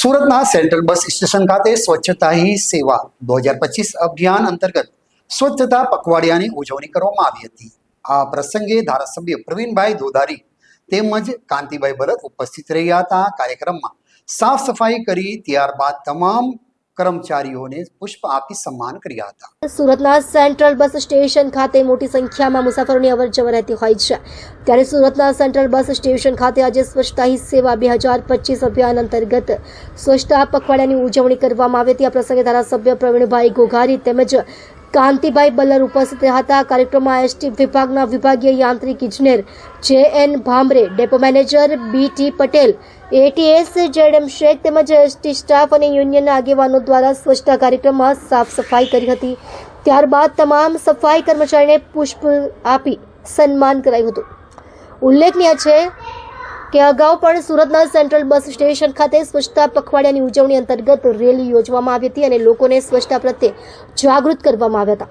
સુરતના central bus station ખાતે સ્વચ્છતા હી સેવા. બે હજાર પચીસ અભિયાન અંતર્ગત સ્વચ્છતા પખવાડિયાની ઉજવણી કરવામાં આવી હતી. આ પ્રસંગે ધારાસભ્ય પ્રવીણભાઈ દોધારી તેમજ કાંતિભાઈ ભરત ઉપસ્થિત રહ્યા હતા. કાર્યક્રમમાં સાફ સફાઈ કરી, ત્યારબાદ તમામ કર્મચારીઓને પુષ્પ આપી સન્માન કર્યા હતા. સુરતના સેન્ટ્રલ બસ સ્ટેશન ખાતે મોટી સંખ્યામાં મુસાફરોની અવર જવર રહેતી હોય છે. ત્યારે સુરતના સેન્ટ્રલ બસ સ્ટેશન ખાતે આજે સ્વચ્છતા હી સેવા બે હજાર પચીસ અભિયાન અંતર્ગત સ્વચ્છતા પખવાડિયાની ઉજવણી કરવામાં આવી હતી આ પ્રસંગે ધારાસભ્ય પ્રવીણભાઈ ઘોઘારી તેમજ કાંતિભાઈ બલ્લર ઉપસ્થિત હતા કાર્યક્રમમાં એસટી વિભાગના વિભાગીય યાંત્રિક ઇજનેર J N Bhamre, depot manager B T Patel, ATS ZM Shaikh તેમજ એસટી સ્ટાફ અને યુનિયનના આગેવાનો દ્વારા સ્વચ્છતા કાર્યક્રમમાં સાફ સફાઈ કરી હતી. ત્યારબાદ તમામ સફાઈ કર્મચારીને પુષ્પ આપી સન્માન કરાયું હતું. ઉલ્લેખનીય છે કે અગાઉ પણ સુરતના સેન્ટ્રલ બસ સ્ટેશન ખાતે સ્વચ્છતા પખવાડિયાની ઉજવણી અંતર્ગત રેલી યોજવામાં આવી હતી અને લોકોને સ્વચ્છતા પ્રત્યે જાગૃત કરવામાં આવ્યા હતા.